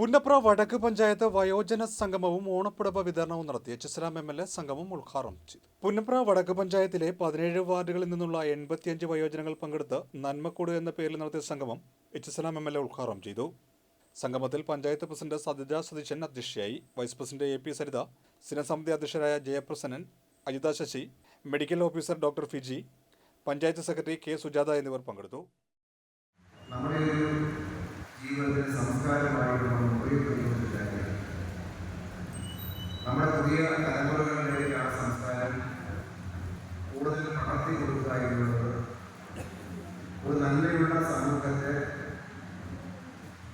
പുന്നപ്ര വടക്ക് പഞ്ചായത്ത് വയോജന സംഗമവും ഓണപ്പുടവ വിതരണവും നടത്തി H S M L A സംഗമം ഉദ്ഘാടനം ചെയ്തു. പുന്നപ്ര വടക്ക് പഞ്ചായത്തിലെ പതിനേഴ് വാർഡുകളിൽ നിന്നുള്ള എൺപത്തിയഞ്ച് വയോജനങ്ങൾ പങ്കെടുത്ത് നന്മക്കൂട് എന്ന പേരിൽ നടത്തിയ സംഗമം H S M L A ഉദ്ഘാടനം ചെയ്തു. സംഗമത്തിൽ പഞ്ചായത്ത് പ്രസിഡന്റ് സതിജ സതീശൻ അധ്യക്ഷയായി vice president A P Saritha സിനസമിതി അധ്യക്ഷരായ Jayaprasannan Ajitha Sasi medical officer doctor Fiji panchayat secretary K Sujatha എന്നിവർ പങ്കെടുത്തു നമ്മുടെ ഒരു ജീവിതത്തിൽ സംസ്കാരമായിട്ട് നമ്മൾ ഉപയോഗിക്കുന്ന കാര്യമാണ് നമ്മുടെ പുതിയ തലമുറകളിലേക്ക് ആ സംസ്കാരം കൂടുതൽ പടർത്തി കൊടുക്കുക എന്നുള്ളത് ഒരു നന്മയുള്ള സമൂഹത്തെ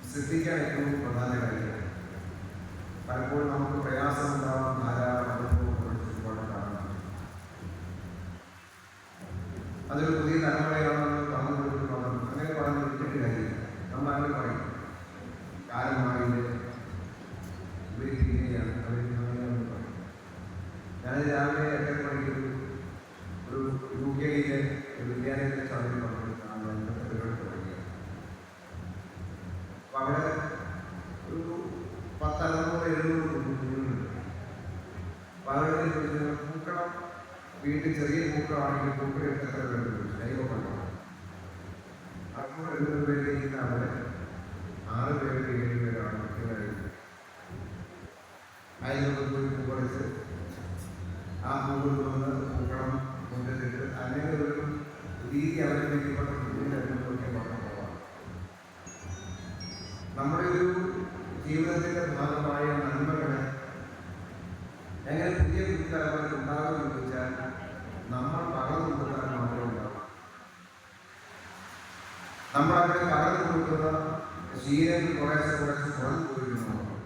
സൃഷ്ടിക്കാൻ ഏറ്റവും പ്രധാന കാര്യമാണ് പലപ്പോഴും നമുക്ക് പ്രയാസമുണ്ടാകുന്ന ധാരാളം അനുഭവങ്ങൾ ഒരുപാട് കാണാം അതൊരു പുതിയ തലമുറയാണെന്ന് ഞാൻ രാവിലെ എട്ടര മണിക്ക് ഒരു യു കെയിലെ ഒരു വിദ്യാലയത്തിലെ ചടങ്ങിൽ പങ്കെടുത്താണ് എന്റെ പരിപാടി തുടങ്ങിയത് അപ്പം അവിടെ ഒരു പത്തറുന്നൂറ് എഴുന്നൂറ് കുഞ്ഞുങ്ങളുണ്ട്. അപ്പം അവരുടെ ചോദിച്ചു പൂക്കളം വീട്ടിൽ ചെറിയ പൂക്കളാണെങ്കിൽ പൂക്കൾ എത്ര പേരുണ്ട് ദൈവമല്ല അറുന്നൂറ് എഴുന്നൂറ് പേര് ചെയ്യുന്ന അവിടെ ആറ് പേര് ഏഴ് പേരാണ് കുട്ടികളായിരുന്നു അതിലൊക്കെ ആ പൂക്കൾ വന്ന് പൂക്കളം കൊണ്ടിട്ട് അങ്ങനെ ഒരു രീതി അവലംബിക്കപ്പെട്ട നമ്മുടെ ഒരു ജീവിതത്തിന്റെ ഭാഗമായ നന്മകളെ എങ്ങനെ പുതിയ കുട്ടികളെ ഉണ്ടാകുമെന്ന് ചോദിച്ചാൽ നമ്മൾ പകർന്നു കൊടുക്കാൻ മാത്രമേ ഉണ്ടാവും നമ്മൾ അങ്ങനെ പകർന്നു കൊടുക്കുന്ന ശീലങ്ങൾ കുറേശ്ശെ കുറേശ്ശെ കുറഞ്ഞു